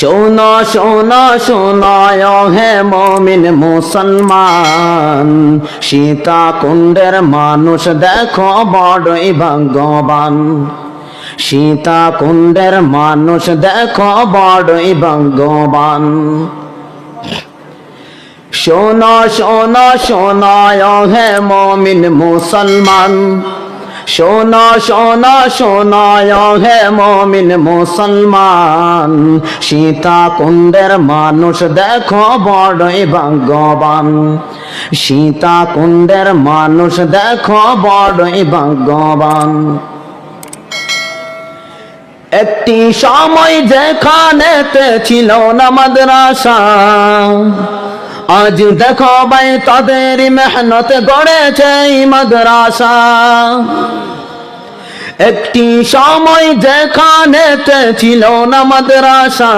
শোনো শোনো, শোনায় হে মমিন মুসলমান। সীতা কুণ্ডের মানুষ দেখো বড়ই ভাগ্যবান। সীতা কুণ্ডের মানুষ দেখো বড়ই ভাগ্যবান। শোনো শোনো, শোনায় হে মমিন মুসলমান। শোনো শোনো, শোনায় হে মমিন মুসলমান। সীতা কুণ্ডের মানুষ দেখো বড়ই ভাগ্যবান। সীতা কুণ্ডের মানুষ দেখো বড়ই ভাগ্যবান। একটি সময় যেখানেতে ছিল না মাদ্রাসা আজ দেখো ভাই তাদের মেহনত গড়েছে মাদ্রাসা। একটি সময় যেখানেতে ছিল না মাদ্রাসা,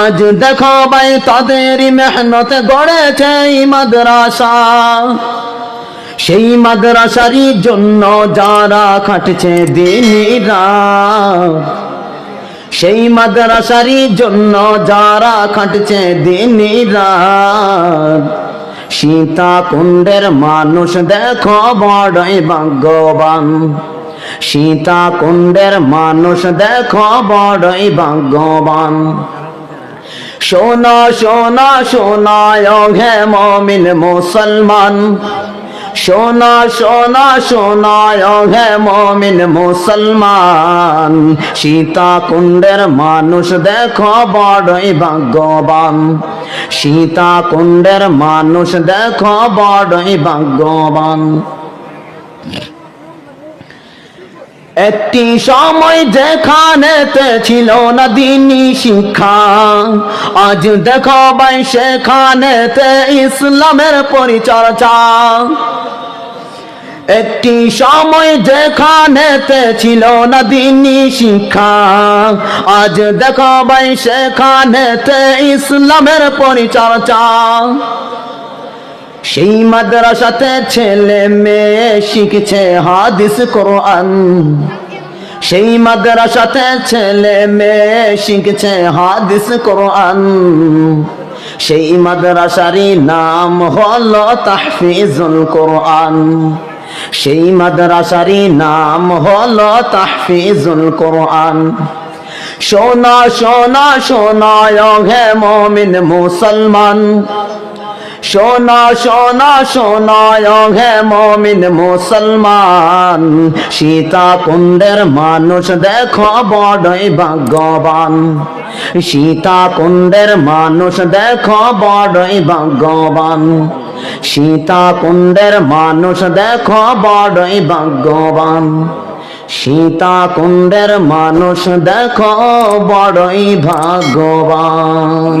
আজ দেখো ভাই তাদের মেহনত গড়েছে মাদ্রাসা। সেই মাদ্রাসারই জন্য যারা খাটছে দিনীরা সেই মাদ্রাসারই জন্য যারা খাটছে দিনীরা সীতা কুণ্ডের মানুষ দেখো বড়ই ভাগ্যবান। সীতা কুণ্ডের মানুষ দেখো বড়ই ভাগ্যবান। শোনা শোনা, শোনায় হে মমিন মুসলমান। শোনা শোনা, শোনায় হে মমিন মুসলমান। সীতা কুণ্ডের মানুষ দেখো বড়ই ভাগ্যবান। সীতা কুণ্ডের মানুষ দেখো বড়ই ভাগ্যবান। একটি সময় যেখানেতে ছিল না দিনী শিক্ষা, আজ দেখো ভাই সেখানেতে ইসলামের পরিচর্চা একটি সময় যেখানেতে ছিল না দিনী শিক্ষা, আজ দেখো ভাই সেখানেতে ইসলামের পরিচর্চা সেই মাদ্রাসাতে ছেলে মেয়ে শিখছে হাদিস, কোরআন। সেই মাদ্রাসাতে ছেলে মেয়ে শিখছে হাদিস, কোরআন। সেই মাদ্রাসারই নাম হলো তাহফিজুল কোরআন। সেই মাদ্রাসারই নাম হলো তাহফিজুল কোরআন। সোনা সোনা সোনা হে মমিন মুসলমান। শোনা সোনা শোনায় হে মমিন মুসলমান। সীতা কুণ্ডের মানুষ দেখো বড়ই ভাগ্যবান। সীতা কুণ্ডের মানুষ দেখো বড়ই ভাগ্যবান। সীতা কুণ্ডের মানুষ দেখো বড়ই ভাগ্যবান। সীতা কুণ্ডের মানুষ দেখো বড়ই ভাগ্যবান।